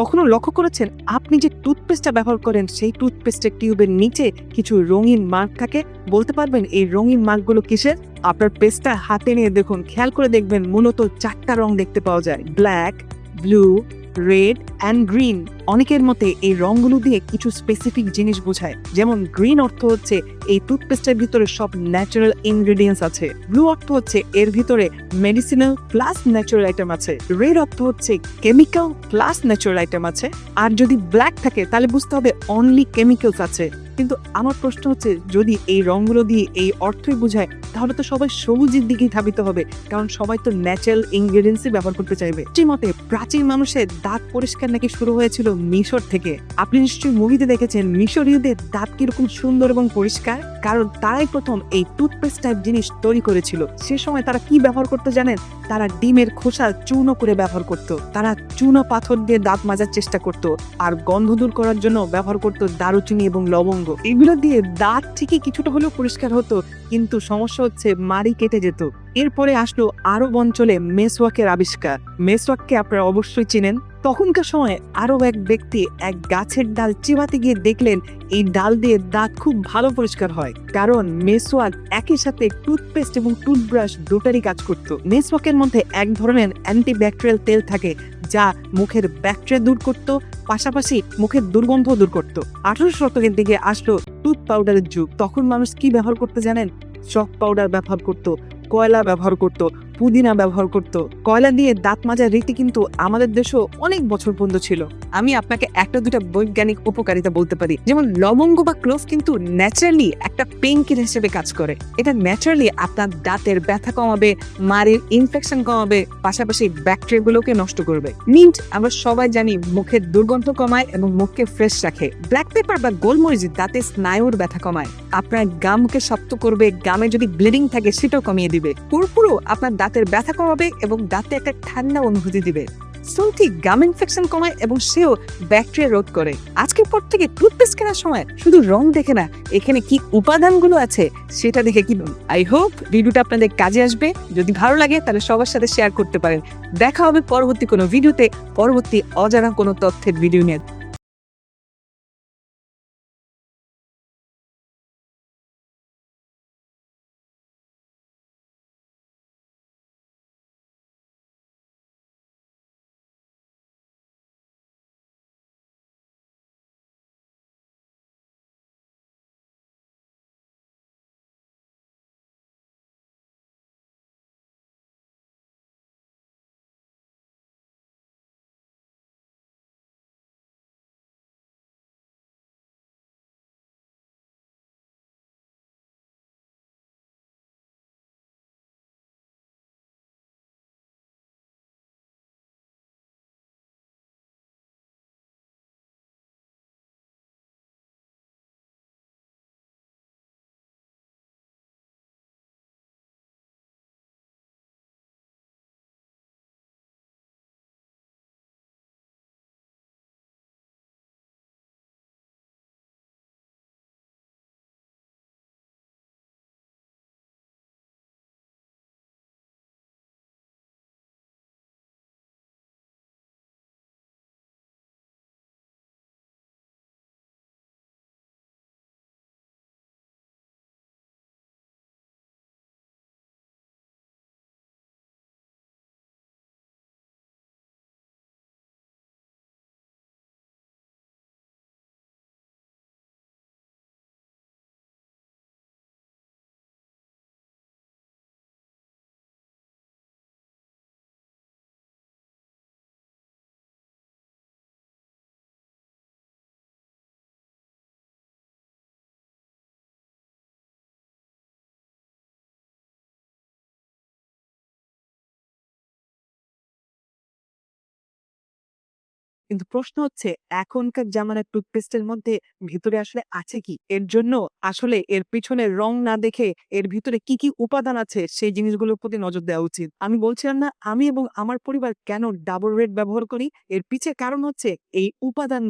কখনো লক্ষ্য করেছেন আপনি যে টুথপেস্টটা ব্যবহার করেন, সেই টুথপেস্টের টিউবের নিচে কিছু রঙিন মার্ক থাকে? বলতে পারবেন এই রঙিন মার্কগুলো কিসের? আপনার পেস্টটা হাতে নিয়ে দেখুন, খেয়াল করে দেখবেন মূলত চারটা রং দেখতে পাওয়া যায় black blue red and green অনেকের মতে এই রংগুলো দিয়ে কিছু স্পেসিফিক জিনিস বোঝায়। যেমন গ্রিন অর্থ হচ্ছে এই টুথপেস্টের ভিতরে সব ন্যাচারাল ইনগ্রেডিয়েন্টস আছে। ব্লু অর্থ হচ্ছে এর ভিতরে মেডিসিনাল প্লাস ন্যাচারাল আইটেম আছে। রেড অর্থ হচ্ছে কেমিক্যাল প্লাস ন্যাচারাল আইটেম আছে। আর যদি ব্ল্যাক থাকে তাহলে বুঝতে হবে অনলি কেমিক্যালস আছে। কিন্তু আমার প্রশ্ন হচ্ছে, যদি এই রংগুলো দিয়ে এই অর্থই বোঝায়, তাহলে তো সবাই সবুজের দিকেই ধাবিত হবে, কারণ সবাই তো ন্যাচারাল ইনগ্রেডিয়েন্টসই ব্যবহার করতে চাইবে। যে মতে প্রাচীন মানুষের দাঁত পরিষ্কার নাকি শুরু হয়েছিল মিশর থেকে? আপনি নিশ্চয়ই মুভিতে দেখেছেন মিশরীয়দের দাঁত কীরকম সুন্দর এবং পরিষ্কার? কারণ তারাই প্রথম এই টুথপেস্ট টাইপ জিনিস তৈরি করেছিল। সে সময় তারা কি ব্যবহার করতে জানেন? তারা ডিমের খোসা চূর্ণ করে ব্যবহার করত। তারা চূর্ণ পাথর দিয়ে দাঁত মাজার চেষ্টা করত। আর গন্ধ দূর করার জন্য ব্যবহার করত দারুচিনি এবং লবঙ্গ। এগুলো দিয়ে দাঁত ঠিকই কিছুটা হলেও পরিষ্কার হতো, কিন্তু সমস্যা হচ্ছে মারি কেটে যেত। এরপরে আসলো আরব অঞ্চলে মেসওয়াকের আবিষ্কার। মেসওয়াককে আপনারা অবশ্যই চেনেন। তখনকার সময় আরও এক ব্যক্তি এক গাছের ডাল চিবাতে গিয়ে দেখলেন এই ডাল দিয়ে দাঁত খুব ভালো পরিষ্কার হয়। কারণ মেসওয়াক একই সাথে টুথপেস্ট এবং টুথব্রাশ দুটারই কাজ করত। মেসওয়াকের মধ্যে এক ধরনের অ্যান্টিব্যাকটেরিয়াল তেল থাকে যা মুখের ব্যাকটেরিয়া দূর করত, পাশাপাশি মুখের দুর্গন্ধ দূর করত। আঠারো শতকের দিকে আসলো টুথ পাউডারের যুগ। তখন মানুষ কি ব্যবহার করতে জানেন? চক পাউডার ব্যবহার করত, কয়লা ব্যবহার করত পুদিনা ব্যবহার করত। কয়লা দিয়ে দাঁত মাজার রীতি কিন্তু আমাদের দেশেও অনেক বছর পর্যন্ত ছিল। আমি আপনাকে একটা দুটা বৈজ্ঞানিক উপকারিতা বলতে পারি। যেমন লবঙ্গ বা ক্লোভ কিন্তু ন্যাচারালি একটা পেইন কিলার হিসেবে কাজ করে। এটা ন্যাচারালি আপনার দাঁতের ব্যথা কমাবে, মাড়ির ইনফেকশন কমাবে, পাশাপাশি ব্যাকটেরিয়াগুলোকে নষ্ট করবে। মিন্ট আমরা সবাই জানি মুখের দুর্গন্ধ কমায় এবং মুখকে ফ্রেশ রাখে। ব্ল্যাক পেপার বা গোলমরিচ দাঁতে স্নায়ুর ব্যথা কমায়। আপনার গামকে শক্ত করবে, গামে যদি ব্লিডিং থাকে সেটাও কমিয়ে দিবে। পুরোপুরো আপনার দাঁতের ব্যথা কমাবে এবং দাঁতে একটা ঠান্ডা অনুভূতি দিবে। সলটি গাম ইনফেকশন কমায় এবং সেও ব্যাকটেরিয়া রোধ করে। আজকের পর থেকে টুথপেস্ট কেনার সময় শুধু রং দেখে না, এখানে কি উপাদানগুলো আছে সেটা দেখে কিনুন। আই হোপ ভিডিওটা আপনাদের কাজে আসবে। যদি ভালো লাগে তাহলে সবার সাথে শেয়ার করতে পারেন। দেখা হবে পরবর্তী কোনো ভিডিওতে পরবর্তী অজানা কোনো তথ্যের ভিডিও নিয়ে। কিন্তু প্রশ্ন হচ্ছে, এখনকার জামানার টুথপেস্টের মধ্যে ভিতরে আসলে আছে কি? এর জন্য আসলে এর পিছনে রং না দেখে এর ভিতরে কি কি উপাদান আছে, সেই জিনিসগুলোর প্রতি নজর দেওয়া উচিত। আমি বলছিলাম না, আমি এবং আমার পরিবার কেন ডাবল রেড ব্যবহার করি? এর পিছে কারণ হচ্ছে, এই উপাদান